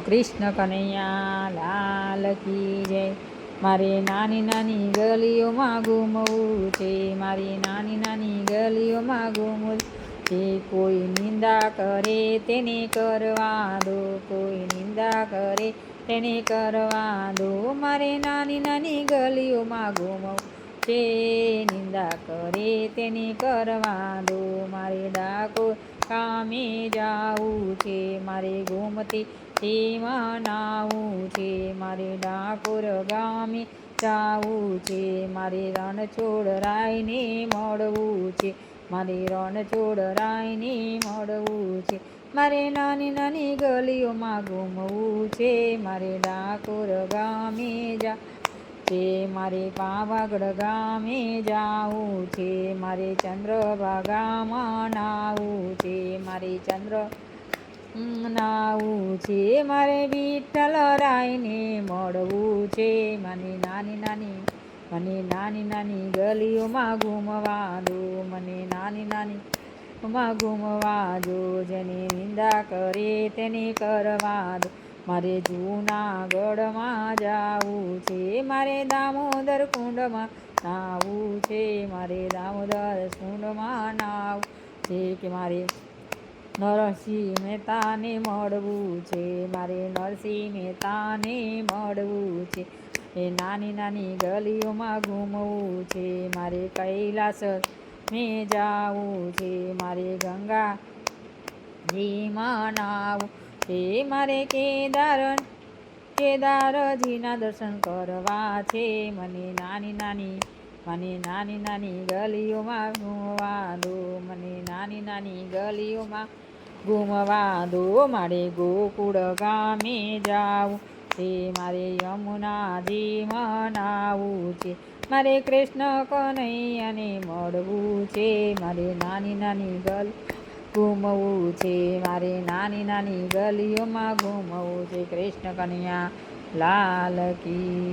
કૃષ્ણ કનૈયા, લાલ કી જય. મારે નાની નાની ગલીઓમાં ગુમવું છે. મારી નાની નાની ગલીઓમાં ગુમવું છે. કોઈ નિંદા કરે તેને કરવા દો. કોઈ નિંદા કરે તેને કરવા દો. મારે નાની નાની ગલીઓમાં ગુમવું છે. નિંદા કરે તેને કરવા દો. મારે ડાકો કામે જાવું છે. મારે ગોમતી તેમાં નાવું છે, મારે ડાકોર ગામે જાવું છે, મારે રણછોડ રાયને મળવું છે, મારે રણછોડ રાયને મળવું છે, મારે નાની નાની ગલીઓમાં ઘૂમવું છે, મારે ડાકોર ગામે જા છે, મારે પાવાગઢ ગામે જાવું છે, મારે ચંદ્રભાગામાં નાવું છે, મારે ચંદ્ર નાવું છે મારે વિઠ્ઠલ રાયને મળવું છે. મને નાની નાની, મને નાની નાની ગલીઓમાં ઘૂમવા દો. મને નાની નાની માં ઘૂમવા દો. જેને નિંદા કરે તેને કરવા દો. મારે જૂનાગઢમાં જાવું છે. મારે દામોદર કુંડમાં નાવું છે. મારે દામોદર કુંડમાં નાવું છે કે મારે નરસિંહ મહેતાને મળવું છે. મારે નરસિંહ મહેતાને મળવું છે. એ નાની નાની ગલીઓમાં ઘૂમવું છે. મારે કૈલાસ મેં જાવું છે. મારે ગંગા જીમાં નાવું. છે મારે કેદાર, કેદારજીના દર્શન કરવા છે. મને નાની નાની, મને નાની નાની ગલીઓમાં ઘૂમવા દો. મને નાની નાની ગલીઓમાં ઘૂમવા દો મારે ગોકુળ ગામે જાઉં છે. મારે યમુનાજી મનાવું છે. મારે કૃષ્ણ કનૈયાને મળવું છે. મારે નાની નાની ગલ ઘૂમવું છે. મારે નાની નાની ગલીઓમાં ઘૂમવું છે. કૃષ્ણ કનૈયા લાલ કી